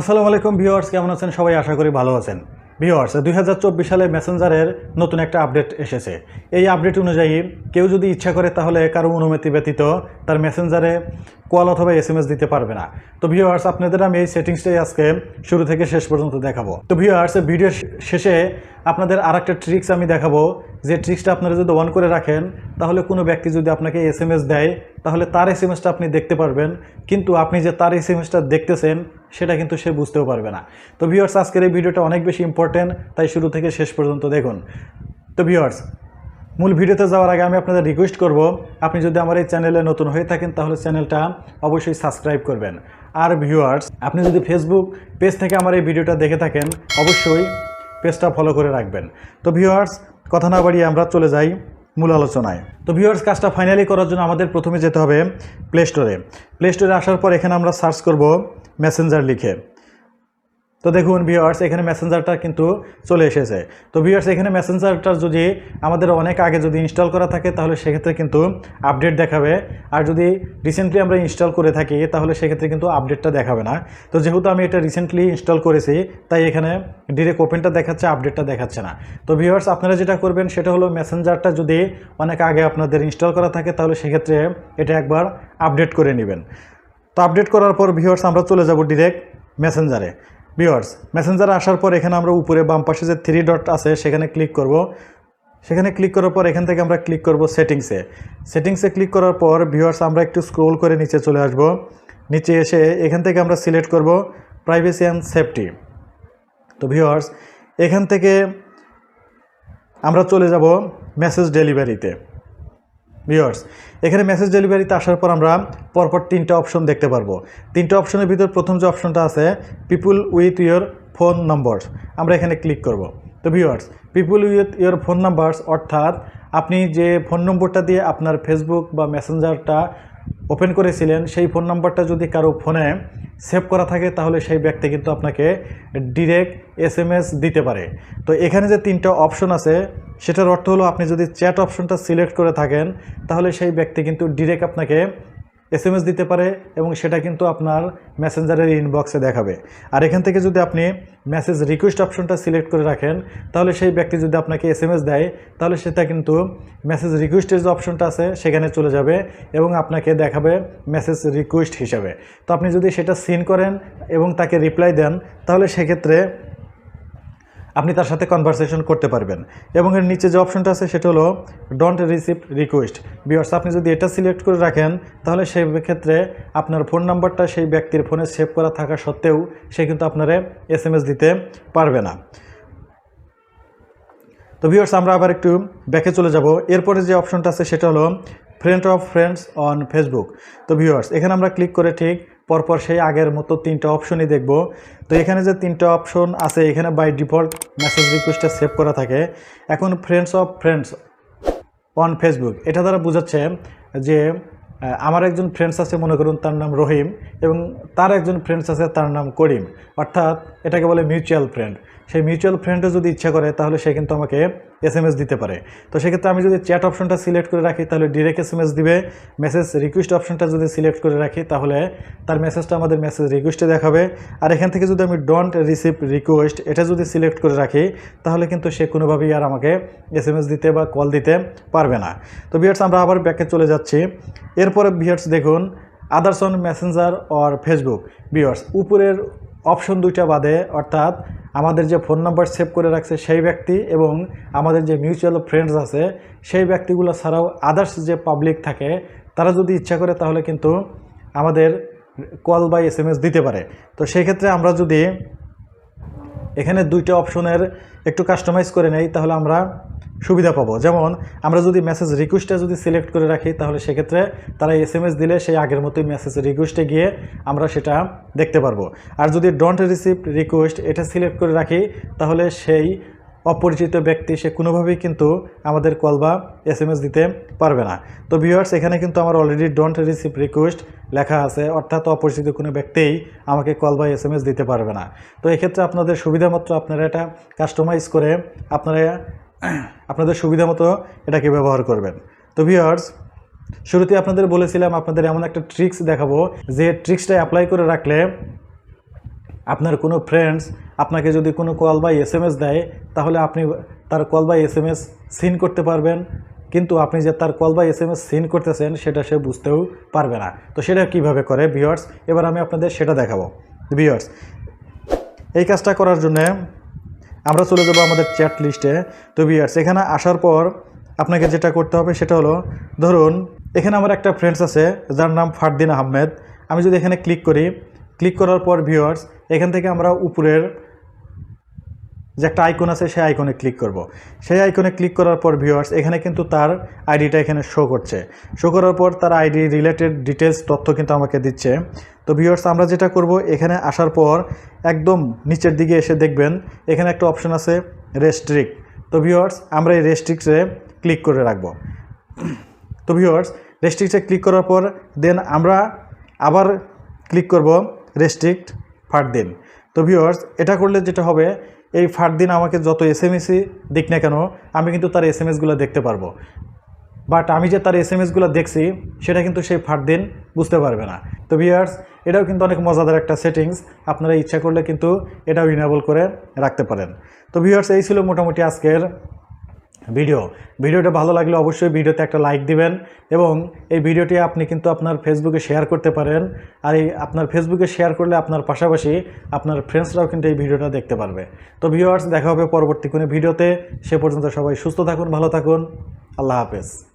আসসালামু আলাইকুম ভিউয়ার্স, কেমন আছেন? সবাই আশা করি ভালো আছেন। ভিউয়ার্স, দুই সালে মেসেঞ্জারের নতুন একটা আপডেট এসেছে। এই আপডেট অনুযায়ী কেউ যদি ইচ্ছা করে তাহলে কারও অনুমতি ব্যতীত তার মেসেঞ্জারে কল অথবা এস দিতে পারবে না। তো ভিউয়ার্স, আপনাদের আমি এই সেটিংসটাই আজকে শুরু থেকে শেষ পর্যন্ত দেখাবো। তো ভিউয়ার্স ভিডিও শেষে আপনাদের আর একটা ট্রিক্স আমি দেখাবো যে ট্রিক্সটা আপনারা যদি অন করে রাখেন, তাহলে কোনো ব্যক্তি যদি আপনাকে এস এম এস দেয়, তাহলে তার এস এমএসটা আপনি দেখতে পারবেন। কিন্তু আপনি যে তার এস এমএসটা দেখতেছেন, সেটা কিন্তু সে বুঝতেও পারবে না। তো ভিউয়ার্স আজকের এই ভিডিওটা অনেক বেশি ইম্পর্টেন্ট তাই শুরু থেকে শেষ পর্যন্ত দেখুন। তো ভিউয়ার্স মূল ভিডিওতে যাওয়ার আগে আমি আপনাদের রিকোয়েস্ট করব, আপনি যদি আমার এই চ্যানেলে নতুন হয়ে থাকেন, তাহলে চ্যানেলটা অবশ্যই সাবস্ক্রাইব করবেন। আর ভিউয়ার্স আপনি যদি ফেসবুক পেজ থেকে আমার এই ভিডিওটা দেখে থাকেন, অবশ্যই পেজটা ফলো করে রাখবেন। তো ভিউয়ার্স কথা না বাড়িয়ে আমরা চলে যাই মূল আলোচনায়। তো ভিউয়ার্স কাজটা ফাইনালি করার জন্য আমাদের প্রথমে যেতে হবে প্লে স্টোরে প্লে স্টোরে আসার পর এখানে আমরা সার্চ করব মেসেঞ্জার লিখে। তো দেখুন ভিওয়ার্স এখানে মেসেঞ্জারটা কিন্তু চলে এসেছে। তো ভিওয়ার্স এখানে মেসেঞ্জারটা যদি আমাদের অনেক আগে যদি ইনস্টল করা থাকে, তাহলে সেক্ষেত্রে কিন্তু আপডেট দেখাবে। আর যদি রিসেন্টলি আমরা ইনস্টল করে থাকি, তাহলে সেক্ষেত্রে কিন্তু আপডেটটা দেখাবে না। তো যেহেতু আমি এটা রিসেন্টলি ইনস্টল করেছি, তাই এখানে ডিরেক্ট ওপেনটা দেখাচ্ছে আপডেটটা দেখাচ্ছে না। তো ভিওয়ার্স আপনারা যেটা করবেন, সেটা হলো মেসেঞ্জারটা যদি অনেক আগে আপনাদের ইনস্টল করা থাকে, তাহলে সেক্ষেত্রে এটা একবার আপডেট করে নেবেন। তো আপডেট করার পর ভিওয়ার্স আমরা চলে যাব ডিরেক্ট মেসেঞ্জারে ভিউয়ার্স মেসেঞ্জারে আসার পর এখানে আমরা উপরে বাম পাশে যে থ্রি ডট আছে, সেখানে ক্লিক করব। সেখানে ক্লিক করার পর এখান থেকে আমরা ক্লিক করব সেটিংসে সেটিংসে ক্লিক করার পর ভিউয়ার্স, আমরা একটু স্ক্রোল করে নিচে চলে আসব। নিচে এসে এখান থেকে আমরা সিলেক্ট করব প্রাইভেসি অ্যান্ড সেফটি তো ভিউয়ার্স, এখান থেকে আমরা চলে যাব মেসেজ ডেলিভারিতে ভিউয়ার্স এখানে মেসেজ ডেলিভারিতে আসার পর আমরা পরপর তিনটা অপশন দেখতে পারব। তিনটা অপশনের ভিতর প্রথম যে অপশনটা আছে people with your phone number আমরা এখানে ক্লিক করব। তো viewers people with your phone numbers অর্থাৎ আপনি যে ফোন নম্বরটা দিয়ে আপনার ফেসবুক বা মেসেঞ্জারটা ওপেন করেছিলেন, সেই ফোন নাম্বারটা যদি কারও ফোনে সেভ করা থাকে, তাহলে সেই ব্যক্তি কিন্তু আপনাকে ডিরেক্ট এস দিতে পারে। তো এখানে যে তিনটা অপশন আছে, সেটার অর্থ হলো আপনি যদি চ্যাট অপশনটা সিলেক্ট করে থাকেন, তাহলে সেই ব্যক্তি কিন্তু ডিরেক্ট আপনাকে এস দিতে পারে এবং সেটা কিন্তু আপনার মেসেঞ্জারের ইনবক্সে দেখাবে। আর এখান থেকে যদি আপনি মেসেজ রিকোয়েস্ট অপশনটা সিলেক্ট করে রাখেন, তাহলে সেই ব্যক্তি যদি আপনাকে এস দেয়, তাহলে সেটা কিন্তু মেসেজ রিকোয়েস্টের যে অপশনটা আছে, সেখানে চলে যাবে এবং আপনাকে দেখাবে মেসেজ রিকোয়েস্ট হিসাবে। তো আপনি যদি সেটা সিন করেন এবং তাকে রিপ্লাই দেন, তাহলে সেক্ষেত্রে আপনি তার সাথে কনভারসেশন করতে পারবেন। এবং এর নিচে যে অপশনটা আছে, সেটা হলো ডোন্ট রিসিভ রিকোয়েস্ট বিয়ার্স আপনি যদি এটা সিলেক্ট করে রাখেন, তাহলে সেই ক্ষেত্রে আপনার ফোন নাম্বারটা সেই ব্যক্তির ফোনে সেভ করা থাকা সত্ত্বেও সে কিন্তু আপনারে এস এম দিতে পারবে না। তো ভিউয়ার্স আমরা আবার একটু ব্যাকে চলে যাব। এরপরে যে অপশনটা আছে, সেটা হলো friend of friends on Facebook তো ভিউয়ার্স এখানে আমরা ক্লিক করে ঠিক পরপর সেই আগের মতো তিনটা অপশনই দেখব। তো এখানে যে তিনটা অপশন আছে, এখানে বাই ডিফল্ট মেসেজ রিকোয়েস্টটা সেভ করা থাকে। এখন friends of friends on Facebook এটা দ্বারা বোঝাচ্ছে যে আমার একজন ফ্রেন্ডস আছে, মনে করুন তার নাম রহিম, এবং তার একজন ফ্রেন্ডস আছে, তার নাম করিম। অর্থাৎ এটাকে বলে মিউচুয়াল ফ্রেন্ড সেই মিউচুয়াল ফ্রেন্ডও যদি ইচ্ছা করে, তাহলে সে কিন্তু আমাকে এস এম এস দিতে পারে। তো সেক্ষেত্রে আমি যদি চ্যাট অপশনটা সিলেক্ট করে রাখি, তাহলে ডিরেক্ট এস এম এস দিবে মেসেজ রিকোয়েস্ট অপশনটা যদি সিলেক্ট করে রাখি, তাহলে তার মেসেজটা আমাদের মেসেজ রিকোয়েস্টে দেখাবে। আর এখান থেকে যদি আমি ডোন্ট রিসিভ রিকোয়েস্ট এটা যদি সিলেক্ট করে রাখি, তাহলে কিন্তু সে কোনোভাবেই আর আমাকে এস দিতে বা কল দিতে পারবে না। তো বিয়ার্স আমরা আবার ব্যাকে চলে যাচ্ছি। এরপরে বিয়ার্স দেখুন others on messenger or Facebook viewers উপরের অপশন দুইটা বাদে, অর্থাৎ আমাদের যে ফোন নাম্বার সেভ করে রাখছে সেই ব্যক্তি এবং আমাদের যে মিউচুয়াল ফ্রেন্ডস আছে, সেই ব্যক্তিগুলো ছাড়াও আদার্স যে পাবলিক থাকে, তারা যদি ইচ্ছা করে তাহলে কিন্তু আমাদের কল বা এস দিতে পারে। তো সেই ক্ষেত্রে আমরা যদি এখানে দুইটা অপশনের একটু কাস্টমাইজ করে নেই, তাহলে আমরা সুবিধা পাবো। যেমন, আমরা যদি মেসেজ রিকোয়েস্টটা যদি সিলেক্ট করে রাখি, তাহলে সেক্ষেত্রে তারা এস দিলে সেই আগের মতোই মেসেজ রিকোয়েস্টে গিয়ে আমরা সেটা দেখতে পারব। আর যদি ডোন্ট রিসিভ রিকোয়েস্ট এটা সিলেক্ট করে রাখি, তাহলে সেই অপরিচিত ব্যক্তি, সে কোনোভাবেই কিন্তু আমাদের কল বা এস দিতে পারবে না। তো ভিউয়ার্স এখানে কিন্তু আমার অলরেডি ডোন্ট রিসিভ রিকোয়েস্ট লেখা আছে, অর্থাৎ অপরিচিত কোনো ব্যক্তিই আমাকে কল বা এস দিতে পারবে না। তো এক্ষেত্রে আপনাদের সুবিধা মতো আপনারা এটা কাস্টমাইজ করে আপনারা, আপনাদের সুবিধা মতো এটাকে ব্যবহার করবেন। তো ভিউয়ার্স শুরুতে আপনাদের বলেছিলাম আপনাদের এমন একটা ট্রিক্স দেখাবো, যে ট্রিক্সটা অ্যাপ্লাই করে রাখলে আপনার কোনো ফ্রেন্ডস আপনাকে যদি কোনো কল বা এস দেয়, তাহলে আপনি তার কল বা এস এম সিন করতে পারবেন। কিন্তু আপনি যে তার কল বা এস এম সিন করতেছেন, সেটা সে বুঝতেও পারবে না। তো সেটা কীভাবে করে? ভিওয়ার্স এবার আমি আপনাদের সেটা দেখাবো। ভিওয়ার্স এই কাজটা করার জন্যে আমরা চলে যাব আমাদের চ্যাট লিস্টে। তো ভিয়ার্স এখানে আসার পর আপনাকে যেটা করতে হবে সেটা হলো, ধরুন, এখানে আমার একটা ফ্রেন্ডস আছে, যার নাম ফারদিন আহমেদ। আমি যদি এখানে ক্লিক করি ক্লিক করার পর ভিউয়ার্স, এখান থেকে আমরা উপরের যে একটা আইকন আছে, সেই আইকনে ক্লিক করব। সেই আইকনে ক্লিক করার পর ভিউয়ার্স এখানে কিন্তু তার আইডিটা এখানে শো করছে। শো করার পর তার আইডি রিলেটেড ডিটেলস তথ্য কিন্তু আমাকে দিচ্ছে। তো ভিউয়ার্স আমরা যেটা করব, এখানে আসার পর একদম নিচের দিকে এসে দেখবেন, এখানে একটা অপশন আছে রেস্ট্রিক্ট তো ভিউয়ার্স আমরা এই রেস্ট্রিক্টসে ক্লিক করে রাখব। তো ভিউয়ার্স রেস্ট্রিক্টে ক্লিক করার পর দেন আমরা আবার ক্লিক করব রেস্ট্রিক্ট ফার দিন তো ভিউয়ার্স এটা করলে যেটা হবে এই ফার দিন আমাকে যত এস এম এসই দিক না কেন, আমি কিন্তু তার এস এম এসগুলো দেখতে পারব। বাট আমি যে তার এস এম এসগুলো দেখছি, সেটা কিন্তু সেই ফার দিন বুঝতে পারবে না। তো ভিয়ার্স এটাও কিন্তু অনেক মজাদার একটা সেটিংস আপনারা ইচ্ছা করলে কিন্তু এটাও ইনেবল করে রাখতে পারেন। তো ভিউয়ার্স এই ছিল মোটামুটি আজকের ভিডিও। ভিডিওটা ভালো লাগলে অবশ্যই ভিডিওতে একটা লাইক দিবেন এবং এই ভিডিওটি আপনি কিন্তু আপনার ফেসবুকে শেয়ার করতে পারেন আর এই আপনার ফেসবুকে শেয়ার করলে আপনার পাশাপাশি আপনার ফ্রেন্ডসরাও কিন্তু এই ভিডিওটা দেখতে পারবে। তো ভিউয়ার্স দেখা হবে পরবর্তী কোনো ভিডিওতে। সে পর্যন্ত সবাই সুস্থ থাকুন, ভালো থাকুন। আল্লাহ হাফেজ।